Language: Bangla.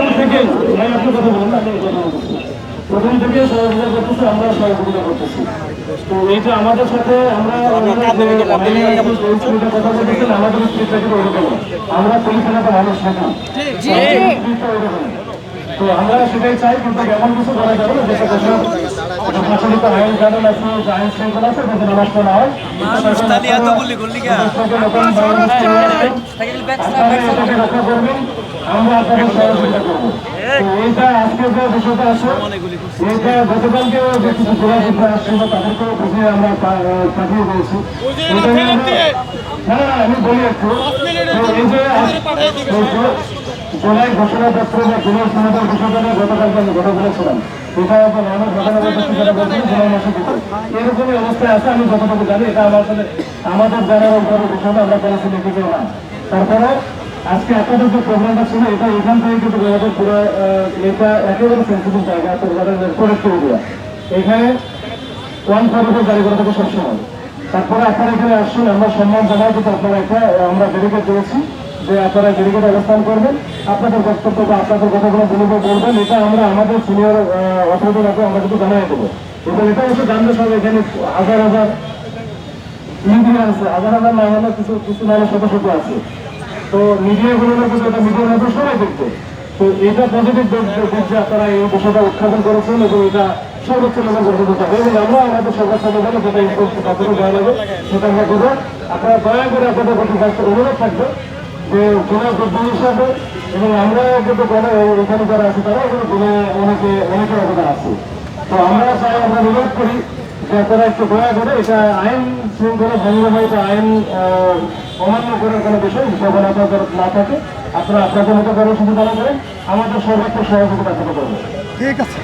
প্রথম থেকে ভাই আপনি কথা বলুন প্রথম থেকে সহযোগিতা করতেছি আমরা সহযোগিতা করতেছি। তো এইটা আমাদের সাথে আমরা কথা বলতেছেন আমাদের স্পিডটা ওরকম আমরা মানুষ থাকি তো আমরা সেটাই চাই কিন্তু এমন কিছু করা যাবে না যেটা প্রচলিত আইন কানুন আছে যে আইন শৃঙ্খলা আছে যাতে নষ্ট না হয় আপনারা রক্ষা করবেন আমরা আপনাদের সহযোগিতা করব। তো এইটা আজকে যে বিষয়টা আছে এইটা গতকালকে কিছু জেলা আসছিল তাদেরকেও বুঝিয়ে আমরা পাঠিয়ে দিয়েছি। এটা না না, আমি বলি একটু। এই যে এই যে জুলাই ঘোষণাপত্র বা জুলাই সমাধান বিষয়টা গতকালকে আমি কথা বলেছিলাম। এটা এখন আমার ঘটনা বলতেছি যেটা বলছি জুলাই মাসে দিতে এরকমই অবস্থায় আছে আমি যতটুকু জানি এটা আমার সাথে আমাদের জানার উপরে বিষয়টা আমরা করেছি লিখিত না। তারপরে আজকে আপনাদের যে প্রোগ্রামটা ছিল, এটা এখান থেকে কিন্তু আমাদের পুরো এটা একেবারে সেন্সিটিভ জায়গা, তো প্রোডাক্ট এরিয়া এখানে ওয়ান ফাইভের গাড়ি করে থাকে সবসময়। তারপরে আপনারা এখানে আসুন, আমরা সম্মান জানাই কিন্তু আপনারা একটা আমরা ডেডিকেট দিয়েছি যে আপনারা ডেডিকেট অবস্থান করবেন। আপনাদের বক্তব্য বা আপনাদের কথাগুলো বলব, বলবেন, এটা আমরা আমাদের সিনিয়র অথরিটির হাতে আমরা কিন্তু জানাই দেবো। এবং এটা অবশ্য জানতে সব এখানে হাজার হাজার মিডিয়া আছে, হাজার হাজার না হলে কিছু কিছু না হলে শত শত আছে। তো মিডিয়াগুলো কিন্তু এটা মিডিয়ার মধ্যে সবাই দেখবে, তো এটা পজিটিভ দিক যে আপনারা এই বিষয়টা উত্থাপন করেছেন এবং এটা সর্বোচ্চ লেভেল পর্যন্ত যাবে এবং আমরা আমাদের সরকার সংগঠনে যেটা ইম্পোর্ট তাদেরও দেওয়া লাগে সেটা আমরা দেবো। আপনারা দয়া করে আপনাদের প্রতি কাজটা অনুরোধ থাকবে যে গুণের যোদ্ধা হিসাবে এবং আমরা কিন্তু গণে এখানে যারা আছে তারা এখানে গুণে অনেকে অনেকে অবদান আছে। তো আমরা চাই, আমরা অনুরোধ করি যে আপনারা একটু দয়া করে এটা আইন শৃঙ্খলা ভঙ্গ হয় বা আইন অমান্য করার কোনো বিষয় প্রবণতা যাতে না থাকে। আপনারা আপনাদের মতো কর্মসূচি পালন করেন। আমাদের সর্বোচ্চ সহযোগিতা করতে করব ঠিক আছে।